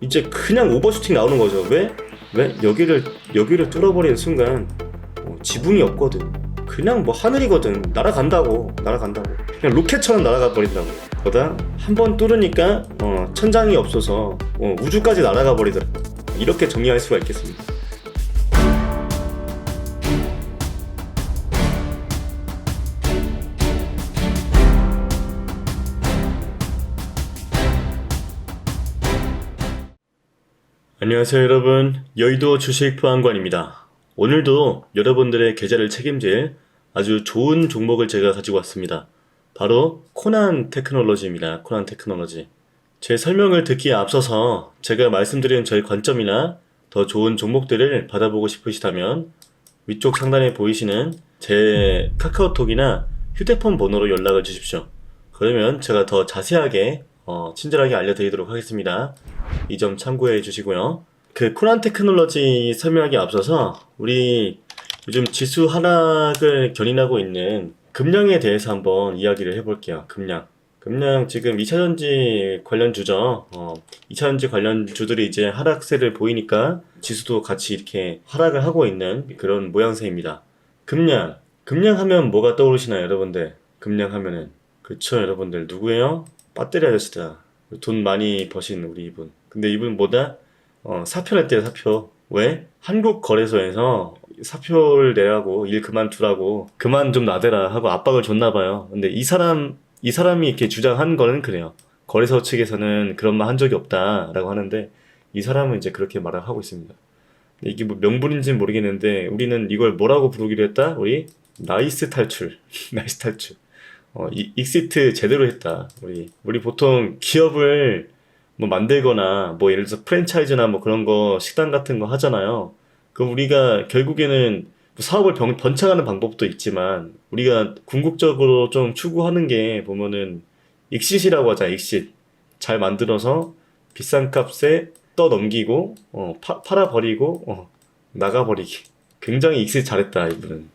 이제 그냥 오버슈팅 나오는 거죠. 왜? 왜? 여기를 여기를 뚫어버리는 순간 어, 지붕이 없거든. 그냥 뭐 하늘이거든. 날아간다고. 날아간다고. 그냥 로켓처럼 날아가 버린다고. 거다 한 번 뚫으니까 어, 천장이 없어서 어, 우주까지 날아가 버리더라고. 이렇게 정리할 수가 있겠습니다. 안녕하세요 여러분. 여의도 주식 보안관입니다. 오늘도 여러분들의 계좌를 책임질 아주 좋은 종목을 제가 가지고 왔습니다. 바로 코난 테크놀로지입니다. 코난 테크놀로지. 제 설명을 듣기에 앞서서 제가 말씀드린 저의 관점이나 더 좋은 종목들을 받아보고 싶으시다면 위쪽 상단에 보이시는 제 카카오톡이나 휴대폰 번호로 연락을 주십시오. 그러면 제가 더 자세하게 어, 친절하게 알려드리도록 하겠습니다 이 점 참고해 주시고요. 그 코난 테크놀로지 설명하기 앞서서 우리 요즘 지수 하락을 견인하고 있는 금량에 대해서 한번 이야기를 해볼게요. 금량. 금량 지금 2차전지 관련 주죠. 어, 2차전지 관련 주들이 이제 하락세를 보이니까 지수도 같이 이렇게 하락을 하고 있는 그런 모양새입니다. 금량. 금량 하면 뭐가 떠오르시나요, 여러분들? 금량 하면은. 그쵸, 여러분들. 누구예요? 배터리 아저씨다. 돈 많이 버신 우리 이분. 근데 이분 뭐다? 어, 사표를 냈대요, 사표. 왜? 한국 거래소에서 사표를 내라고, 일 그만두라고, 그만 좀 놔대라 하고 압박을 줬나 봐요. 근데 이 사람, 이 사람이 이렇게 주장한 거는 그래요. 거래소 측에서는 그런 말 한 적이 없다라고 하는데, 이 사람은 이제 그렇게 말을 하고 있습니다. 근데 이게 뭐 명분인지는 모르겠는데, 우리는 이걸 뭐라고 부르기로 했다? 우리? 나이스 탈출. 나이스 탈출. 어, 이, 익시트 제대로 했다. 우리, 우리 보통 기업을 뭐 만들거나 뭐 예를 들어서 프랜차이즈나 뭐 그런 거 식당 같은 거 하잖아요. 그럼 우리가 결국에는 사업을 병- 번창하는 방법도 있지만 우리가 궁극적으로 좀 추구하는 게 보면은 익싯이라고 하잖아. 익싯. 잘 만들어서 비싼 값에 떠 넘기고 어, 파, 팔아버리고 어, 나가버리기. 굉장히 익싯 잘했다 이분은.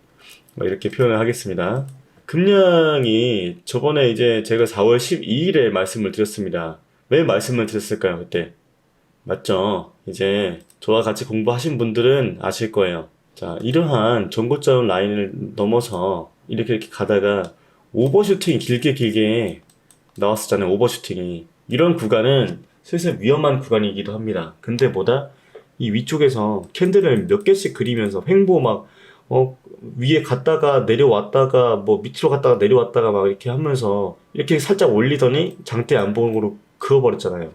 뭐 이렇게 표현을 하겠습니다. 금량이 저번에 이제 제가 4월 12일에 말씀을 드렸습니다. 왜 말씀을 드렸을까요, 그때? 맞죠? 이제 저와 같이 공부하신 분들은 아실 거예요. 자, 이러한 전고점 라인을 넘어서 이렇게 이렇게 가다가 오버슈팅이 길게 길게 나왔었잖아요, 오버슈팅이. 이런 구간은 슬슬 위험한 구간이기도 합니다. 근데 뭐다? 이 위쪽에서 캔들을 몇 개씩 그리면서 횡보 막, 어, 위에 갔다가 내려왔다가 뭐 밑으로 갔다가 내려왔다가 막 이렇게 하면서 이렇게 살짝 올리더니 장대 안봉으로 그어버렸잖아요.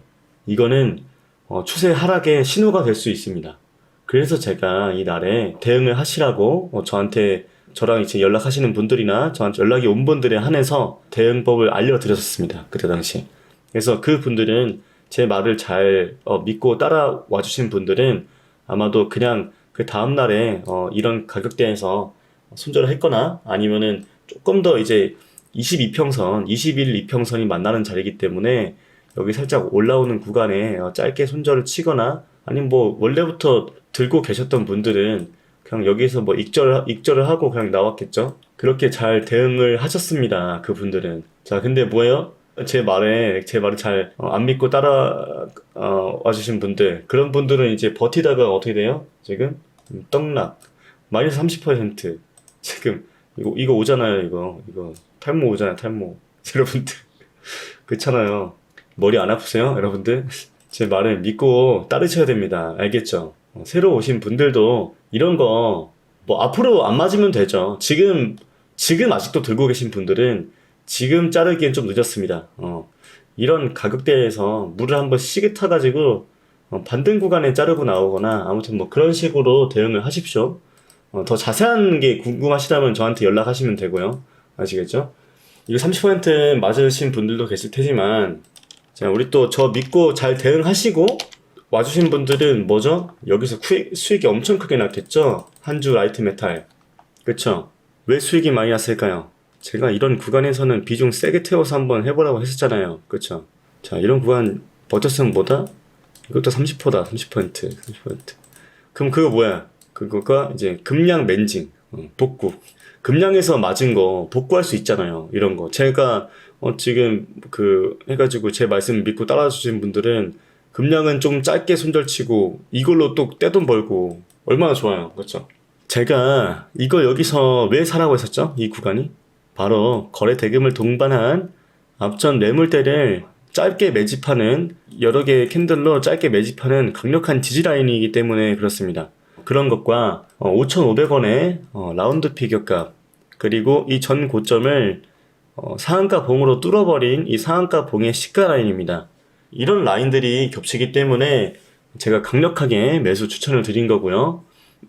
이거는 어, 추세 하락의 신호가 될 수 있습니다. 그래서 제가 이 날에 대응을 하시라고 어, 저한테 저랑 이제 연락하시는 분들이나 저한테 연락이 온 분들에 한해서 대응법을 알려드렸었습니다. 그때 당시. 그래서 그 분들은 제 말을 잘 어, 믿고 따라와 주신 분들은 아마도 그냥 그 다음 날에 어, 이런 가격대에서 손절을 했거나 아니면은 조금 더 이제 22평선, 21 2평선이 만나는 자리이기 때문에 여기 살짝 올라오는 구간에 어, 짧게 손절을 치거나 아니면 뭐 원래부터 들고 계셨던 분들은 그냥 여기서 뭐 익절 익절을 하고 그냥 나왔겠죠. 그렇게 잘 대응을 하셨습니다. 그분들은. 자, 근데 뭐예요? 제 말에 제 말을 잘 안 믿고 따라 어, 와주신 분들 그런 분들은 이제 버티다가 어떻게 돼요? 지금? 음, 떡락. 마이너스 30% 지금 이거 이거 오잖아요 이거. 이거 탈모 오잖아요 탈모. 여러분들. 그렇잖아요. 머리 안 아프세요 여러분들? 제 말을 믿고 따르셔야 됩니다. 알겠죠? 어, 새로 오신 분들도 이런 거 뭐 앞으로 안 맞으면 되죠. 지금 지금 아직도 들고 계신 분들은 지금 자르기엔 좀 늦었습니다 어, 이런 가격대에서 물을 한번 시게 타가지고 어, 반등 구간에 자르고 나오거나 아무튼 뭐 그런 식으로 대응을 하십시오. 어, 더 자세한 게 궁금하시다면 저한테 연락하시면 되고요. 아시겠죠? 이거 30% 맞으신 분들도 계실 테지만 자, 우리 또 저 믿고 잘 대응하시고 와주신 분들은 뭐죠? 여기서 수익, 수익이 엄청 크게 났겠죠? 한주 라이트 메탈. 그쵸? 왜 수익이 많이 났을까요? 제가 이런 구간에서는 비중 세게 태워서 한번 해보라고 했었잖아요. 그쵸? 자, 이런 구간 버텼으면 뭐다? 이것도 30%다. 30%. 30%. 그럼 그거 뭐야? 그거가 이제 금량 멘징, 어, 복구. 금량에서 맞은 거 복구할 수 있잖아요. 이런 거. 제가 어, 지금 그 해가지고 제 말씀 믿고 따라주신 분들은 금량은 좀 짧게 손절치고 이걸로 또 떼돈 벌고 얼마나 좋아요. 그렇죠? 제가 이거 여기서 왜 사라고 했었죠? 이 구간이? 바로 거래 대금을 동반한 앞전 매물대를 짧게 매집하는 여러 개의 캔들로 짧게 매집하는 강력한 지지 라인이기 때문에 그렇습니다. 그런 것과 5,500원의 라운드 피겨값 그리고 이 전 고점을 어, 상한가 봉으로 뚫어버린 이 상한가 봉의 시가 라인입니다. 이런 라인들이 겹치기 때문에 제가 강력하게 매수 추천을 드린 거고요.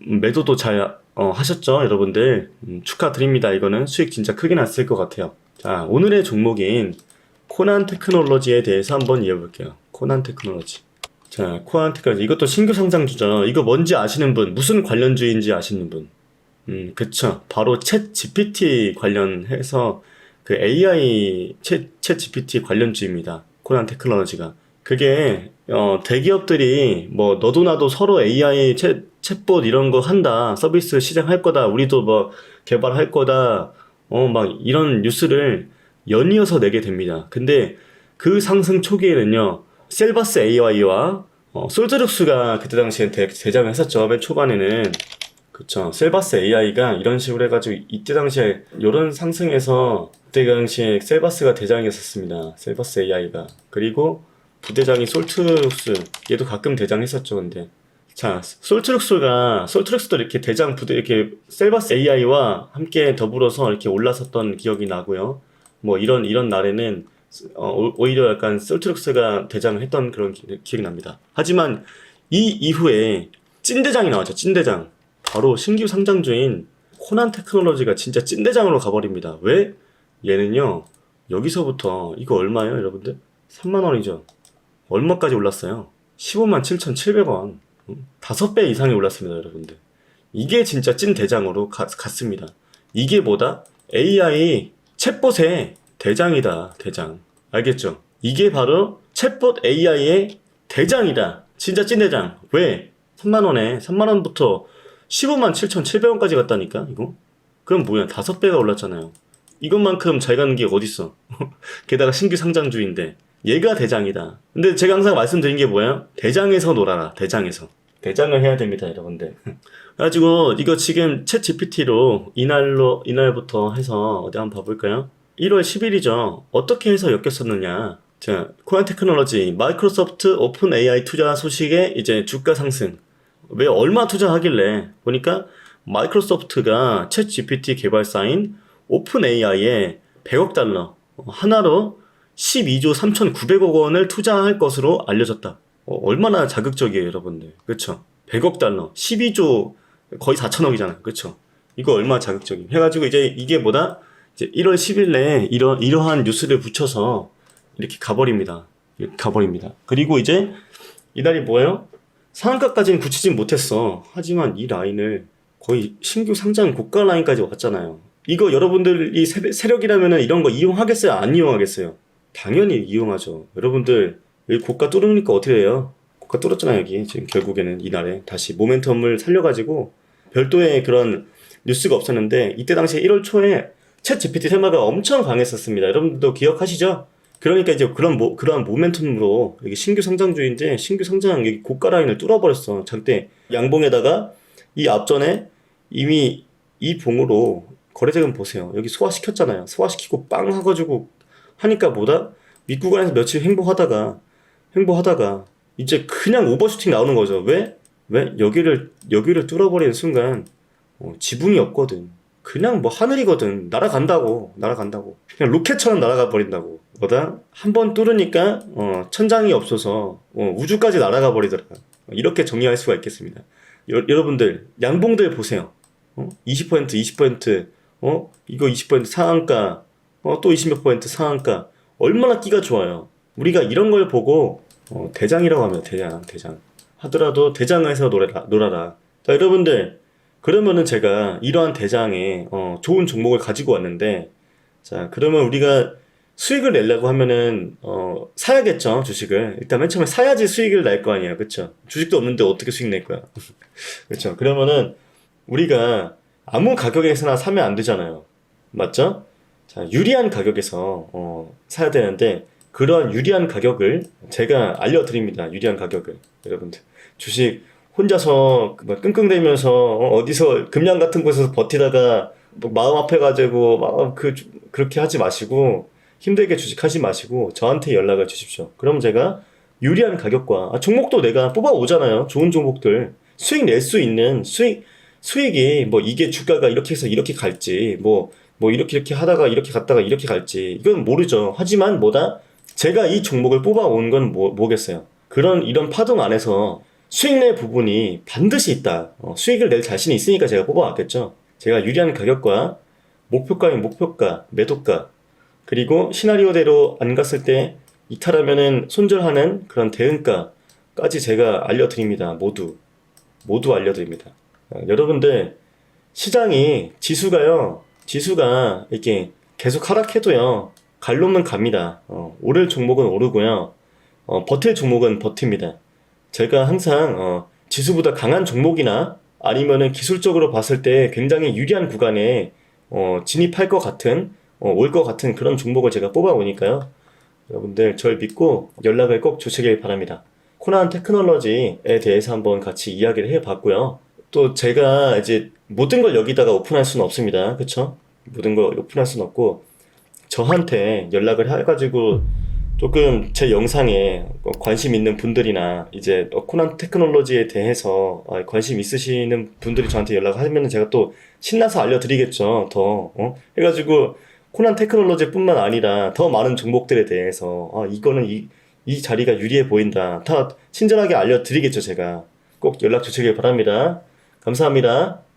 음, 매도도 잘 어, 하셨죠, 여러분들? 음, 축하드립니다. 이거는 수익 진짜 크게 났을 것 같아요. 자, 오늘의 종목인 코난 테크놀로지에 대해서 한번 이어볼게요. 코난 테크놀로지. 자, 코난 테크놀로지. 이것도 신규 상장주죠. 이거 뭔지 아시는 분, 무슨 관련주인지 아시는 분. 음, 그쵸. 바로 챗 GPT 관련해서 그 AI 챗, 챗 GPT 관련주입니다. 코난 테크놀로지가. 그게, 어, 대기업들이 뭐, 너도 나도 서로 AI 챗, 챗봇 이런 거 한다. 서비스 시작할 거다. 우리도 뭐, 개발할 거다. 어, 막, 이런 뉴스를 연이어서 내게 됩니다. 근데 그 상승 초기에는요, 셀바스 AI와 어, 솔드룩스가 그때 당시에 대, 대장을 했었죠. 맨 초반에는. 그쵸. 셀바스 AI가 이런 식으로 해가지고 이때 당시에 이런 상승에서 그때 당시에 셀바스가 대장이었었습니다. 셀바스 AI가. 그리고 부대장이 솔트룩스. 얘도 가끔 대장 했었죠. 근데. 자, 솔트룩스가, 솔트룩스도 이렇게 대장 부대, 이렇게 셀바스 AI와 함께 더불어서 이렇게 올라섰던 기억이 나고요. 뭐 이런, 이런 날에는 어, 오- 오히려 약간 솔트룩스가 대장을 했던 그런 기, 기억이 납니다. 하지만 이 이후에 찐대장이 나왔죠. 찐대장. 바로 신규 상장주인 코난 테크놀로지가 진짜 찐대장으로 가버립니다. 왜? 얘는요, 여기서부터, 이거 얼마예요, 여러분들? 3만원이죠. 얼마까지 올랐어요? 15만 7,700원. 다섯 배 이상이 올랐습니다, 여러분들. 이게 진짜 찐 대장으로 가- 갔습니다. 이게 뭐다? AI 챗봇의 대장이다, 대장. 알겠죠? 이게 바로 챗봇 AI의 대장이다. 진짜 찐 대장. 왜? 3만원에, 3만원부터 15만 7,700원까지 갔다니까, 이거? 그럼 뭐야, 다섯 배가 올랐잖아요. 이것만큼 잘 가는 게 어딨어. 게다가 신규 상장주인데. 얘가 대장이다. 근데 제가 항상 말씀드린 게 뭐예요? 대장에서 놀아라, 대장에서. 대장을 해야 됩니다, 여러분들. 그래가지고, 이거 지금 챗 GPT로 이날로, 이날부터 해서 어디 한번 봐볼까요? 1월 10일이죠. 어떻게 해서 엮였었느냐. 자, 코안 테크놀로지, 마이크로소프트 오픈 AI 투자 소식에 이제 주가 상승. 왜 얼마 투자하길래 보니까 마이크로소프트가 챗 GPT 개발사인 오픈 AI에 100억 달러 하나로 12조 3,900억 원을 투자할 것으로 알려졌다. 어, 얼마나 자극적이에요, 여러분들. 그쵸? 100억 달러, 12조 거의 4천억이잖아요. 그쵸? 이거 얼마나 자극적이 해가지고 이제 이게 뭐다? 이제 1월 10일 내에 이러, 이러한 뉴스를 붙여서 이렇게 가버립니다. 이렇게 가버립니다. 그리고 이제 이날이 뭐예요? 상한가까지는 굳히진 못했어. 하지만 이 라인을 거의 신규 상장 고가 라인까지 왔잖아요. 이거 여러분들이 세- 세력이라면 이런 거 이용하겠어요? 안 이용하겠어요? 당연히 이용하죠. 여러분들 여기 고가 뚫으니까 어떻게 해요? 고가 뚫었잖아요 여기 지금 결국에는 이날에 다시 모멘텀을 살려가지고 별도의 그런 뉴스가 없었는데 이때 당시에 1월 초에 챗 GPT 테마가 엄청 강했었습니다. 여러분들도 기억하시죠? 그러니까 이제 그런 모, 그러한 모멘텀으로 여기 신규 상장주인데 신규 상장 고가 라인을 뚫어버렸어. 절대 양봉에다가 이 앞전에 이미 이 봉으로 거래대금 보세요. 여기 소화시켰잖아요. 소화시키고 빵 하가지고 하니까 뭐다? 밑구간에서 며칠 행보하다가 행보하다가 이제 그냥 오버슈팅 나오는 거죠. 왜? 왜? 여기를 여기를 뚫어버리는 순간 어, 지붕이 없거든. 그냥 뭐 하늘이거든. 날아간다고. 날아간다고. 그냥 로켓처럼 날아가 버린다고. 뭐다? 한 번 뚫으니까 어, 천장이 없어서 어, 우주까지 날아가 버리더라. 이렇게 정리할 수가 있겠습니다. 여, 여러분들 양봉들 보세요. 어? 20% 20% 어? 이거 20% 상한가 어, 또 20몇 퍼센트 상한가. 얼마나 끼가 좋아요. 우리가 이런 걸 보고 어, 대장이라고 하면 대장 대장. 하더라도 대장에서 놀아라, 놀아라. 자 여러분들. 그러면은 제가 이러한 대장에 어, 좋은 종목을 가지고 왔는데 자 그러면 우리가 수익을 내려고 하면은 어, 사야겠죠 주식을. 일단 맨 처음에 사야지 수익을 낼 거 아니에요. 그쵸? 주식도 없는데 어떻게 수익 낼 거야? 그쵸? 그러면은 우리가 아무 가격에서나 사면 안 되잖아요. 맞죠 자 유리한 가격에서 어, 사야 되는데 그러한 유리한 가격을 제가 알려드립니다. 유리한 가격을 여러분들 주식 혼자서 끙끙대면서 어, 어디서 금양 같은 곳에서 버티다가 뭐 마음 아파가지고 막 그, 그렇게 하지 마시고 힘들게 주식하지 마시고 저한테 연락을 주십시오. 그럼 제가 유리한 가격과 아, 종목도 내가 뽑아 오잖아요. 좋은 종목들 수익 낼 수 있는 수익 수익이 뭐 이게 주가가 이렇게 해서 이렇게 갈지 뭐 뭐 이렇게 이렇게 하다가 이렇게 갔다가 이렇게 갈지 이건 모르죠. 하지만 뭐다 제가 이 종목을 뽑아 온 건 뭐, 뭐겠어요. 그런 이런 파동 안에서 수익 낼 부분이 반드시 있다. 어, 수익을 낼 자신이 있으니까 제가 뽑아왔겠죠. 제가 유리한 가격과 목표가인 목표가, 매도가, 그리고 시나리오대로 안 갔을 때 이탈하면은 손절하는 그런 대응가까지 제가 알려드립니다. 모두. 모두 알려드립니다. 어, 여러분들, 시장이, 지수가요, 지수가 이렇게 계속 하락해도요, 갈 놈은 갑니다. 어, 오를 종목은 오르고요, 어, 버틸 종목은 버팁니다. 제가 항상 어, 지수보다 강한 종목이나 아니면은 기술적으로 봤을 때 굉장히 유리한 구간에 어, 진입할 것 같은 어, 올 것 같은 그런 종목을 제가 뽑아 오니까요. 여러분들 절 믿고 연락을 꼭 주시길 바랍니다. 코난 테크놀로지에 대해서 한번 같이 이야기를 해봤고요. 또 제가 이제 모든 걸 여기다가 오픈할 수는 없습니다. 그쵸? 모든 걸 오픈할 수는 없고 저한테 연락을 해가지고 조금 제 영상에 관심 있는 분들이나 이제 코난 테크놀로지에 대해서 어, 관심 있으시는 분들이 저한테 연락하면 제가 또 신나서 알려드리겠죠. 더 어? 해가지고 코난 테크놀로지뿐만 아니라 더 많은 종목들에 대해서 아, 이거는 이, 이 자리가 유리해 보인다. 다 친절하게 알려드리겠죠. 제가 꼭 연락 주시길 바랍니다. 감사합니다.